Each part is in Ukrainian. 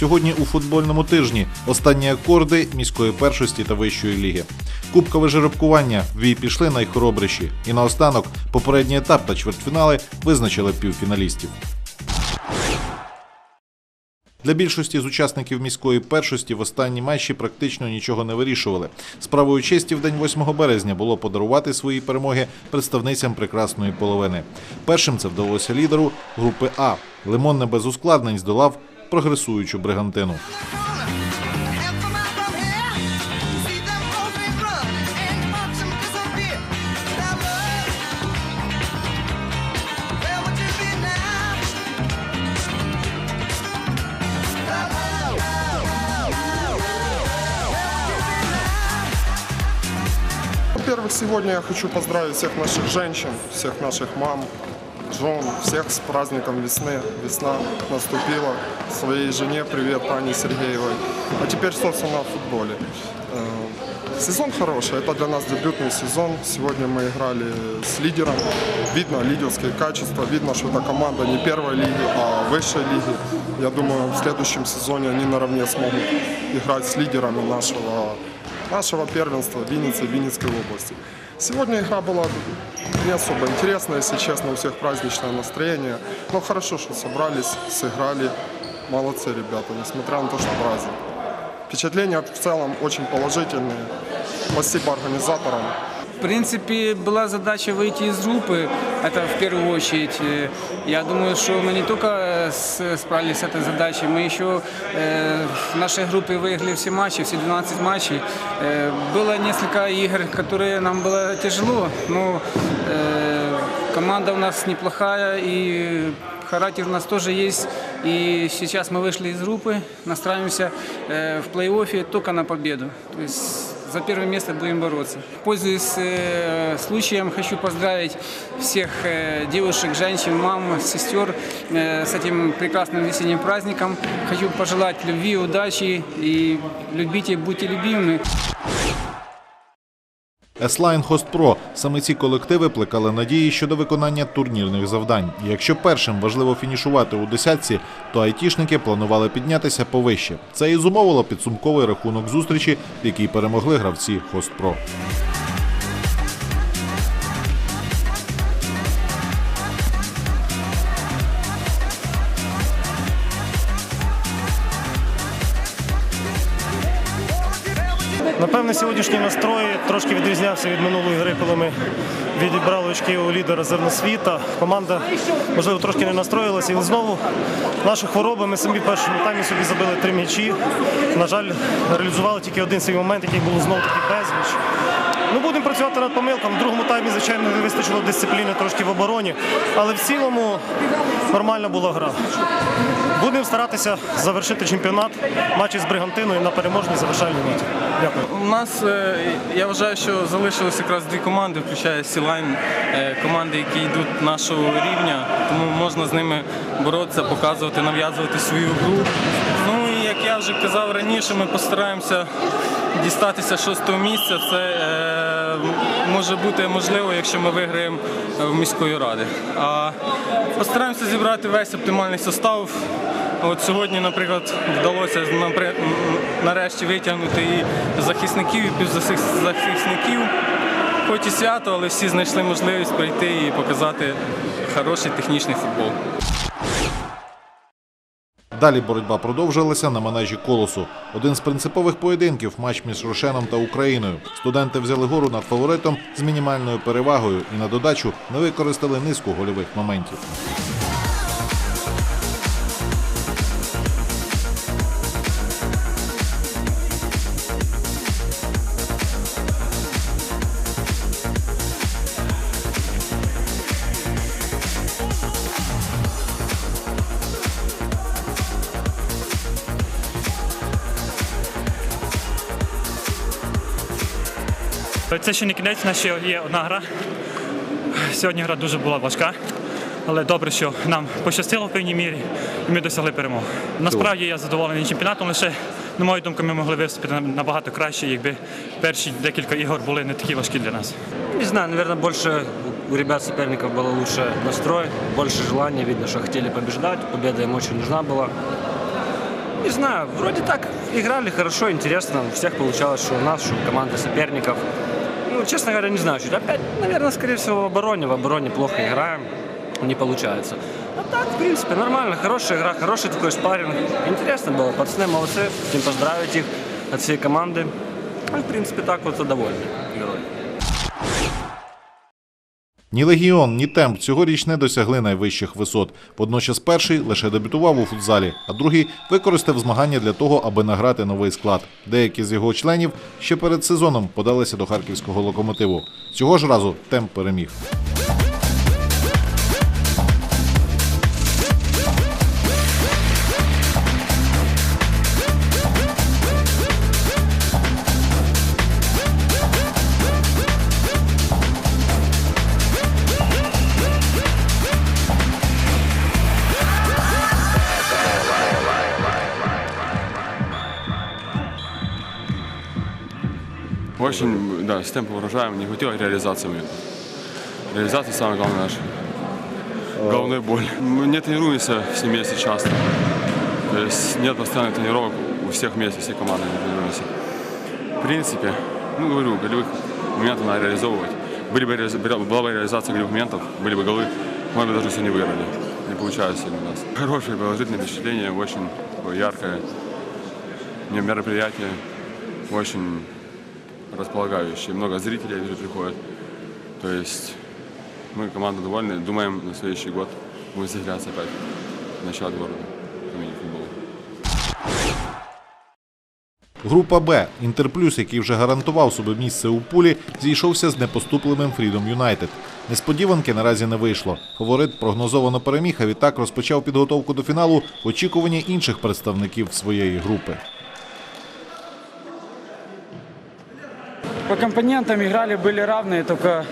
Сьогодні у футбольному тижні останні акорди міської першості та вищої ліги. Кубкове жеребкування в бій пішли найхоробріші. І наостанок попередній етап та чвертьфінали визначили півфіналістів. Для більшості з учасників міської першості в останні матчі практично нічого не вирішували. Справою честі в день 8 березня було подарувати свої перемоги представницям прекрасної половини. Першим це вдалося лідеру групи А. Лимон не без ускладнень здолав прогресуючу бригантину. Во-первых, сегодня я хочу поздравить всех наших женщин, всех наших мам, жен, всех с праздником весны. Весна наступила. Своей жене привет, Ане Сергеевой. А теперь, собственно, о футболе. Э, Сезон хороший, это для нас дебютный сезон. Сегодня мы играли с лидером. Видно лидерские качества, видно, что это команда не первой лиги, а высшей лиги. Я думаю, в следующем сезоне они наравне смогут играть с лидерами нашего нашего первенства Винницы, Винницкой области. Сегодня игра была не особо интересная, если честно, у всех праздничное настроение. Но хорошо, что собрались, сыграли. Молодцы ребята, несмотря на то, что праздник. Впечатления в целом очень положительные. Спасибо организаторам. В принципе, была задача выйти из группы, это в первую очередь. Э, Я думаю, что мы не только э, с- справились с этой задачей, мы еще э, в нашей группе выиграли все матчи, все 12 матчей. Э, Было несколько игр, которые нам было тяжело, но э, команда у нас неплохая и характер у нас тоже есть. И сейчас мы вышли из группы, настраиваемся э, в плей-оффе только на победу. То есть за первое место будем бороться. Пользуясь э, случаем, хочу поздравить всех э, девушек, женщин, мам, сестер э, с этим прекрасным весенним праздником. Хочу пожелать любви, удачи и любите, будьте любимыми. S-Line Host Pro – саме ці колективи плекали надії щодо виконання турнірних завдань. І якщо першим важливо фінішувати у десятці, то айтішники планували піднятися повище. Це і зумовило підсумковий рахунок зустрічі, в якій перемогли гравці Host Pro. Сьогоднішній настрой трошки відрізнявся від минулої гри, коли ми відібрали очки у лідера зерносвіта. Команда, можливо, трошки не настроїлася. І знову наша хвороба. Ми самі в першому таймі собі забили три м'ячі. На жаль, реалізували тільки один свій момент, який було знову таки безліч. Ну, будемо працювати над помилками. В другому таймі, звичайно, не вистачило дисципліни трошки в обороні. Але в цілому нормальна була гра. Будемо старатися завершити чемпіонат матчі з Бригантиною на переможній завершальній ноті. Дякую. У нас е, я вважаю, що залишилися якраз дві команди, включає Сілайн, е, команди, які йдуть нашого рівня, тому можна з ними боротися, показувати, нав'язувати свою гру. Ну і як я вже казав раніше, ми постараємося дістатися шостого місця. Це е, може бути можливо, якщо ми виграємо е, в міської ради. А постараємося зібрати весь оптимальний состав. От сьогодні, наприклад, вдалося нарешті витягнути і захисників, і півзахисників. Хоч і свято, але всі знайшли можливість прийти і показати хороший технічний футбол. Далі боротьба продовжилася на манежі колосу. Один з принципових поєдинків матч між Рошеном та Україною. Студенти взяли гору над фаворитом з мінімальною перевагою і на додачу не використали низку гольових моментів. Це ще не кінець, у нас ще є одна гра. Сьогодні гра дуже була важка, але добре, що нам пощастило в певній мірі, і ми досягли перемоги. Насправді я задоволений чемпіонатом, лише, на мою думку, ми могли виступити набагато краще, якби перші декілька ігор були не такі важкі для нас. Не знаю, наверное, больше у ребят соперников было лучше настрой, больше желания, видно, что хотели побеждать, победа им очень нужна была. Не знаю, вроде так играли хорошо, интересно. У всех получалось, что у нас, что у команды соперников. Ну, честно говоря, не знаю, что опять, наверное, скорее всего, в обороне. В обороне плохо играем, не получается. А так, в принципе, нормально, хорошая игра, хороший такой спарринг. Интересно было, пацаны молодцы, хотим поздравить их от всей команды. Ну, в принципе, так вот довольны игрой. Ні легіон, ні темп цьогоріч не досягли найвищих висот. Водночас перший лише дебютував у футзалі, а другий використав змагання для того, аби награти новий склад. Деякі з його членів ще перед сезоном подалися до харківського локомотиву. Цього ж разу темп переміг. Очень, да, с темпом урожаем не хватило реализации. Реализация самая главная наша. Головная боль. Мы не тренируемся все вместе часто. То есть нет постоянных тренировок у всех вместе, все команды не тренируемся. В принципе, ну говорю, голевых моментов надо реализовывать. Были бы, была бы реализация голевых моментов, были бы голы, мы бы даже сегодня выиграли. Не получается у нас. Хорошее положительное впечатление, очень яркое не- мероприятие, очень располагающие. Много зрителей я вижу приходят. То есть мы команда довольны. Думаем, на следующий год будем заселяться опять в начало города по мини-футболу. Група Б Інтерплюс, який вже гарантував собі місце у пулі, зійшовся з непоступливим Фрідом Юнайтед. Несподіванки наразі не вийшло. Фаворит прогнозовано переміг, а відтак розпочав підготовку до фіналу в інших представників своєї групи. По компонентам играли, были равные, только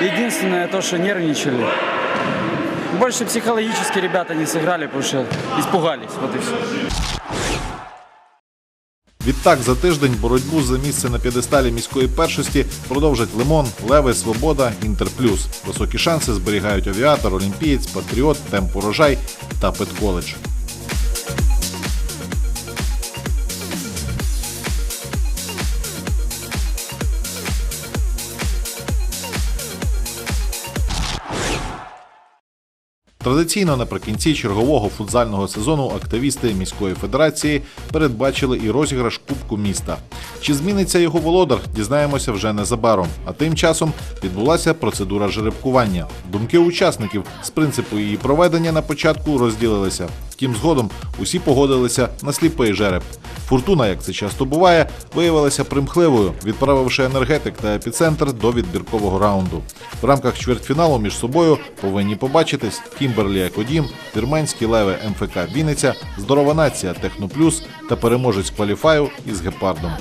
единственное то, что нервничали. Больше психологически ребята не сыграли, потому что испугались, вот и все. Відтак за тиждень боротьбу за місце на п'єдесталі міської першості продовжать Лимон, Леви, Свобода, Інтерплюс. Високі шанси зберігають Авіатор, Олімпієць, Патріот, Темп Урожай та Петколедж. Традиційно наприкінці чергового футзального сезону активісти міської федерації передбачили і розіграш Кубку міста. Чи зміниться його володар, дізнаємося вже незабаром. А тим часом відбулася процедура жеребкування. Думки учасників з принципу її проведення на початку розділилися. Втім, згодом усі погодилися на сліпий жереб. Фортуна, як це часто буває, виявилася примхливою, відправивши енергетик та епіцентр до відбіркового раунду. В рамках чвертьфіналу між собою повинні побачитись Кімберлі Екодім, Вірменські леви МФК Вінниця, Здорова нація Техноплюс та переможець кваліфаю із гепардом.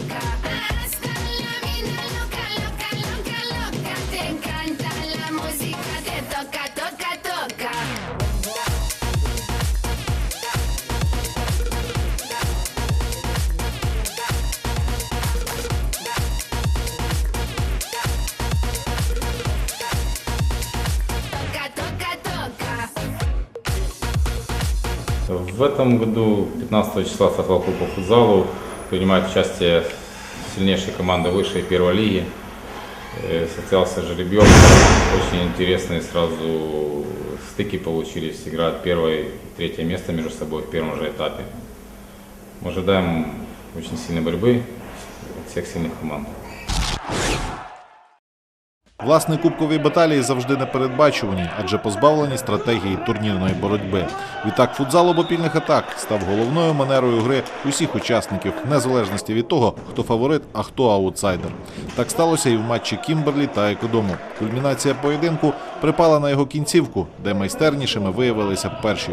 В этом году 15 числа стартовал клуб по футзалу. Принимает участие сильнейшие команды высшей первой лиги. Э, Состоялся жеребьевка. Очень интересные сразу стыки получились. Играют первое и третье место между собой в первом же этапе. Мы ожидаем очень сильной борьбы от всех сильных команд. Власне, кубкові баталії завжди непередбачувані, адже позбавлені стратегії турнірної боротьби. Відтак, футзал обопільних атак став головною манерою гри усіх учасників, незалежності від того, хто фаворит, а хто аутсайдер. Так сталося і в матчі Кімберлі та Екодому. Кульмінація поєдинку припала на його кінцівку, де майстернішими виявилися перші.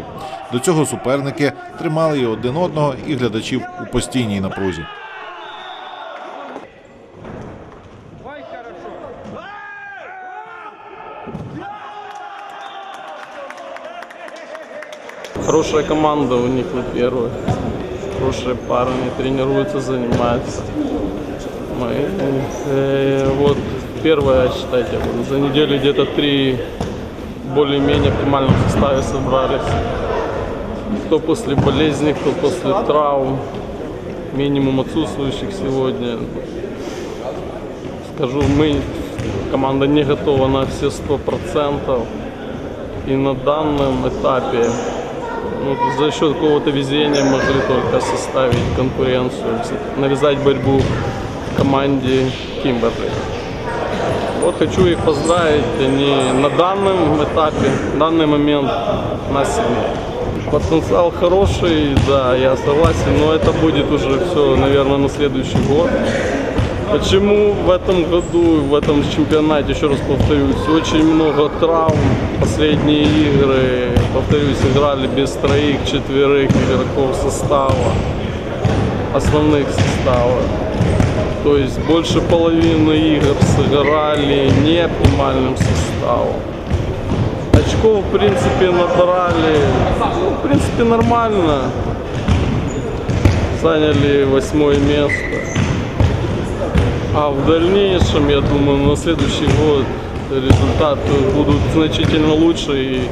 До цього суперники тримали і один одного, і глядачів у постійній напрузі. Хорошая команда у них вот первая. Хорошие парни, тренируются, занимаются. Мы, э, вот первая, считайте, за неделю где-то три более-менее оптимальном составе собрались. кто после болезни, кто после травм, минимум отсутствующих сегодня. Скажу, мы, команда не готова на все сто процентов. И на данном этапе ну, за счет какого-то везения могли только составить конкуренцию, навязать борьбу команде Кимберли. Вот хочу их поздравить, они на данном этапе, в данный момент нас сильнее. Потенциал хороший, да, я согласен, но это будет уже все, наверное, на следующий год. Почему в этом году, в этом чемпионате, еще раз повторюсь, очень много травм. Последние игры, повторюсь, играли без троих, четверых игроков состава, основных составов. То есть больше половины игр сыграли неоптимальным составом. Очков, в принципе, набрали, ну, в принципе, нормально. Заняли восьмое место. А в дальнейшем, я думаю, на следующий год результаты будут значительно лучше. И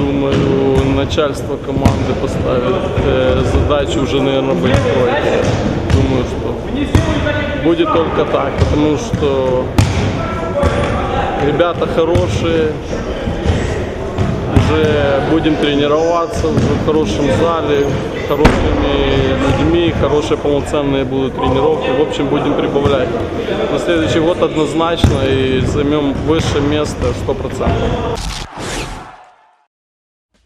думаю, начальство команды поставит э, задачу уже, наверное, быть в тройке. Думаю, что будет только так, потому что ребята хорошие, уже будем тренироваться в хорошем зале, хорошими людьми, хорошие полноценные будут тренировки. В общем, будем прибавлять. На следующий год однозначно и займем высшее место 100%.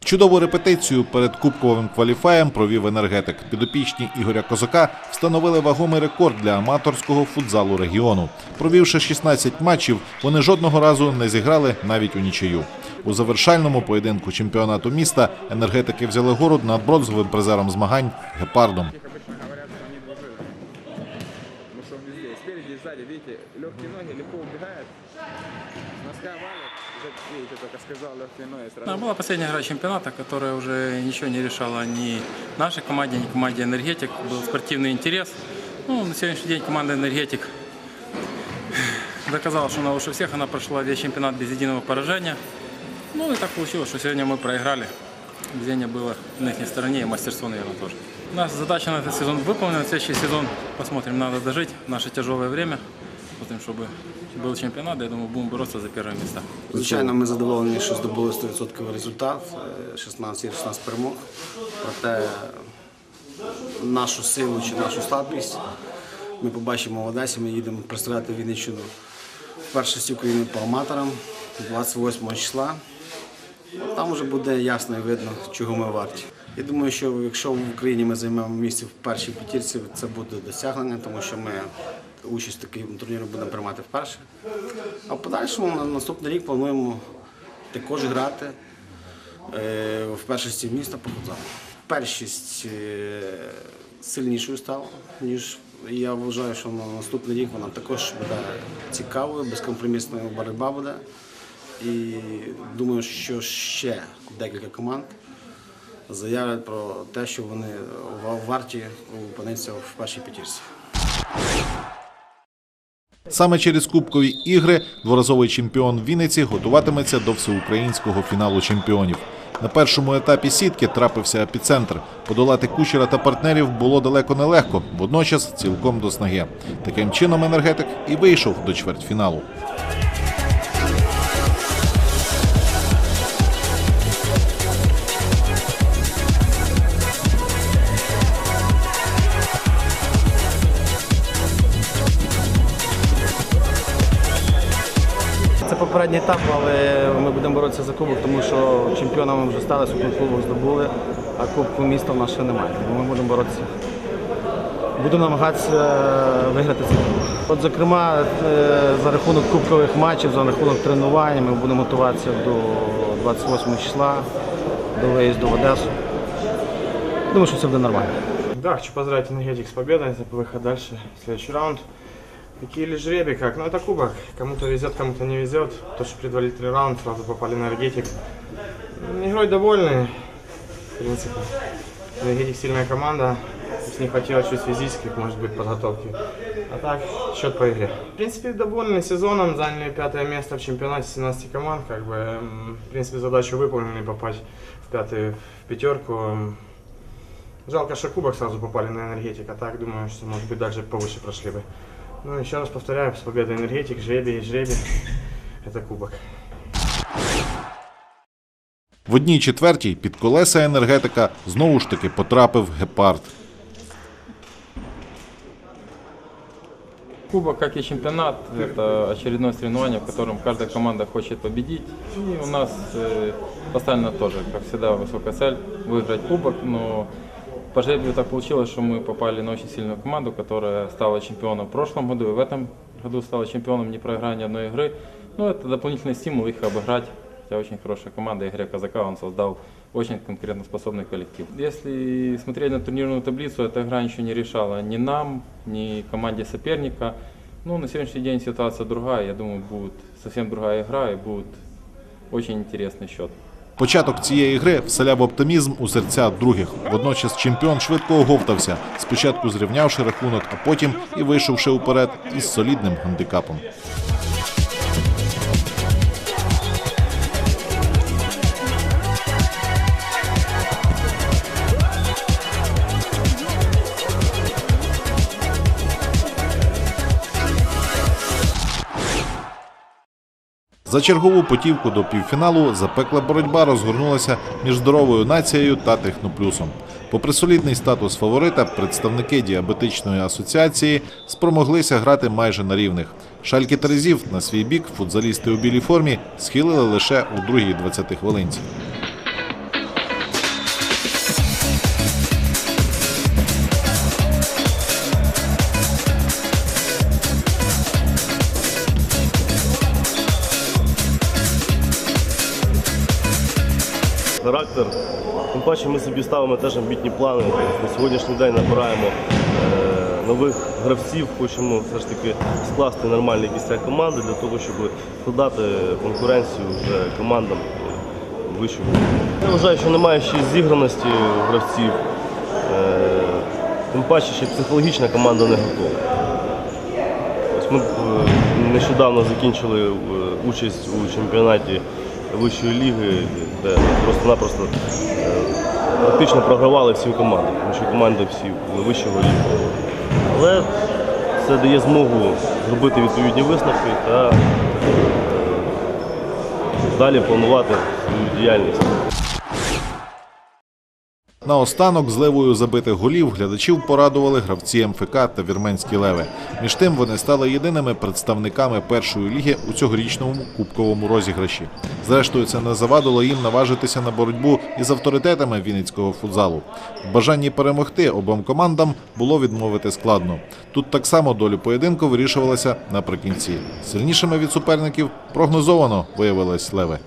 Чудову репетицію перед кубковим кваліфаєм провів енергетик. Підопічні Ігоря Козака встановили вагомий рекорд для аматорського футзалу регіону. Провівши 16 матчів, вони жодного разу не зіграли навіть у нічию. У завершальному поєдинку чемпіонату міста енергетики взяли гору над бронзовим призером змагань гепардом. Спереди и сзади, видите, легкие ноги легко убегает. Носка валит, уже, видите, только сказал легкие ноги сразу. Да, была последняя игра чемпионата, которая уже ничего не решала ни нашей команде, ни команде «Энергетик». Был спортивный интерес. Ну, на сегодняшний день команда «Энергетик» доказала, что она лучше всех. Она прошла весь чемпионат без единого поражения. Ну и так получилось, что сегодня мы проиграли. Везение было на их стороне и мастерство, наверное, тоже. У нас задача на этот сезон выполнена. На следующий сезон посмотрим, надо дожить в наше тяжелое время. Посмотрим, чтобы был чемпионат. Я думаю, будем бороться за первые места. Звичайно, ми задоволені, що здобули 100% результат, е, 16 і 16 перемог. Проте нашу силу чи нашу слабкість ми побачимо в Одесі. Ми їдемо представляти Вінниччину в першості України по аматорам 28 числа. Там вже буде ясно і видно, чого ми варті. Я думаю, що якщо в Україні ми займемо місце в першій п'ятірці, це буде досягнення, тому що ми участь в такому турнірі будемо приймати вперше. А в подальшому на наступний рік плануємо також грати е, в першості міста по футзалу. Першість е, сильнішою стала, ніж я вважаю, що на наступний рік вона також буде цікавою, безкомпромісною боротьба буде. І думаю, що ще декілька команд заявлять про те, що вони варті опинитися в першій п'ятірці. Саме через кубкові ігри дворазовий чемпіон Вінниці готуватиметься до всеукраїнського фіналу чемпіонів. На першому етапі сітки трапився епіцентр. Подолати кучера та партнерів було далеко не легко, водночас цілком до снаги. Таким чином енергетик і вийшов до чвертьфіналу. Попередній етап, але ми будемо боротися за кубок, тому що чемпіонами вже стали, суперкубок здобули, а кубку міста в нас ще немає. Ми будемо боротися. Будемо намагатися е, виграти цей кубок. От, зокрема, е, за рахунок кубкових матчів, за рахунок тренувань ми будемо готуватися до 28 числа, до виїзду в Одесу. Думаю, що все буде нормально. Да, хочу поздравить Энергетик с победой, за выход дальше, следующий раунд. Такие ли жребий как? Ну это кубок, кому-то везет, кому-то не везет. То, что предварительный раунд, сразу попали на Энергетик. М, Игрой довольны, в принципе. Энергетик сильная команда, с не хватило чуть физических, может быть, подготовки. А так, счет по игре. В принципе, довольны сезоном, заняли пятое место в чемпионате 17 команд. Как бы, м, в принципе, задачу выполнили, попасть в пятую в пятерку. Жалко, что кубок сразу попали на энергетик, а так думаю, что, может быть, дальше повыше прошли бы. Ну, еще раз повторяю, с победой энергетик, жребий, жребий. Это кубок. В одній четвертій під колеса енергетика знову ж таки потрапив гепард. Кубок, как и чемпионат, это очередное соревнование, в котором каждая команда хочет победить. И у нас э, поставлена тоже, как всегда, высокая цель выиграть кубок. Но по жребию так получилось, что мы попали на очень сильную команду, которая стала чемпионом в прошлом году и в этом году стала чемпионом, не проиграя ни одной игры. Ну, это дополнительный стимул их обыграть. Хотя очень хорошая команда, Игоря Казака, он создал очень конкурентоспособный коллектив. Если смотреть на турнирную таблицу, эта игра ничего не решала ни нам, ни команде соперника. Ну, на сегодняшний день ситуация другая. Я думаю, будет совсем другая игра и будет очень интересный счет. Початок цієї гри вселяв оптимізм у серця других. Водночас чемпіон швидко оговтався, спочатку зрівнявши рахунок, а потім і вийшовши уперед із солідним гандикапом. За чергову потівку до півфіналу запекла боротьба розгорнулася між здоровою нацією та техноплюсом. Попри солідний статус фаворита, представники діабетичної асоціації спромоглися грати майже на рівних. Шальки Терезів на свій бік футзалісти у білій формі схилили лише у другій 20 хвилинці. Ми собі ставимо теж амбітні плани. На сьогоднішній день набираємо е, нових гравців, хочемо все ж таки скласти нормальний кістяк команди для того, щоб складати конкуренцію вже командам вищого. Я вважаю, що немає ще зіграності гравців. Е, Тим паче, що психологічна команда не готова. Ось ми е, нещодавно закінчили участь у чемпіонаті вищої ліги, де просто-напросто практично програвали всі команди, тому що команди всі були вищого рівня. Але це дає змогу зробити відповідні висновки та е, далі планувати свою діяльність. Наостанок зливою забитих голів глядачів порадували гравці МФК та вірменські леви. Між тим вони стали єдиними представниками першої ліги у цьогорічному кубковому розіграші. Зрештою, це не завадило їм наважитися на боротьбу із авторитетами вінницького футзалу. В бажанні перемогти обом командам було відмовити складно. Тут так само долю поєдинку вирішувалася наприкінці. Сильнішими від суперників прогнозовано виявились леви.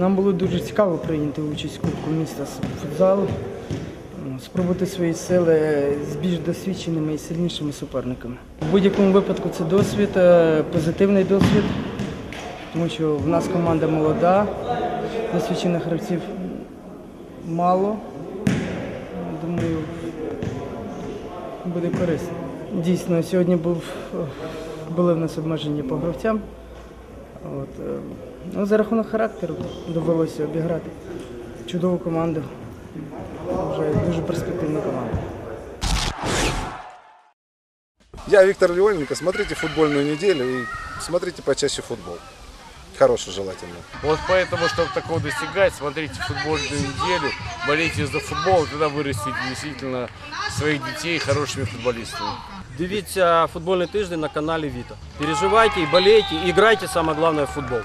Нам було дуже цікаво прийняти участь в Кубку міста з футзалу, спробувати свої сили з більш досвідченими і сильнішими суперниками. В будь-якому випадку це досвід, е, позитивний досвід, тому що в нас команда молода, досвідчених гравців мало. Думаю, буде корисно. Дійсно, сьогодні був, е, були в нас обмеження по гравцям. От, е, ну, за рахунок характеру довелося обіграти чудову команду. Вже дуже перспективна команда. Я Виктор Леоненко. Смотрите футбольную неделю и смотрите почаще футбол. Хороший желательно. Вот поэтому, чтобы такого достигать, смотрите футбольную неделю, болейте за футбол, тогда вырастите действительно своих детей хорошими футболистами. Дивіться футбольний тиждень на каналі Віта. Переживайте і болейте, і грайте, саме головне, в футбол.